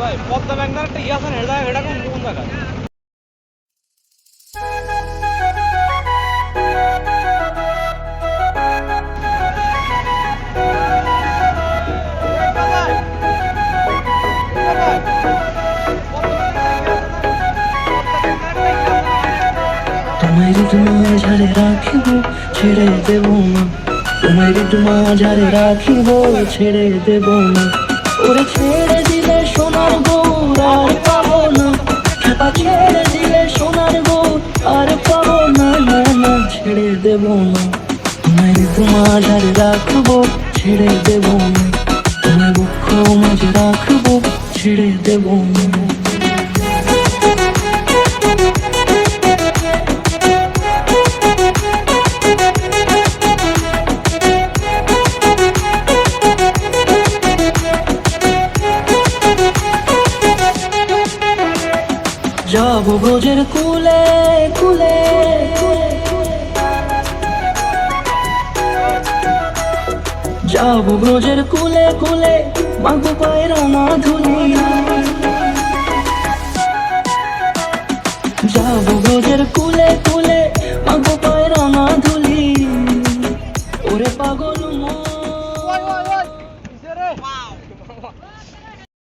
ভাই, পদ্মা ব্যাংকের একটা ইয়ে জায়গায় তোমায় মাঝারে রাখিব, ছেড়ে দেব না। তোমায় মাঝারে রাখিব, ছেড়ে দেব না। ওরে ছেড়ে দেব না। তোমায় মাঝারে রাখব, ছেড়ে দেব না। তোমায় বুক মাঝে রাখব, ছেড়ে দেব না। যাব ব্রজের কুলে কুলে। যাব ব্রজের কুলে কুলে মাগো পায়ের না ধুলি যাব ব্রজের কুলে কুলে মাগো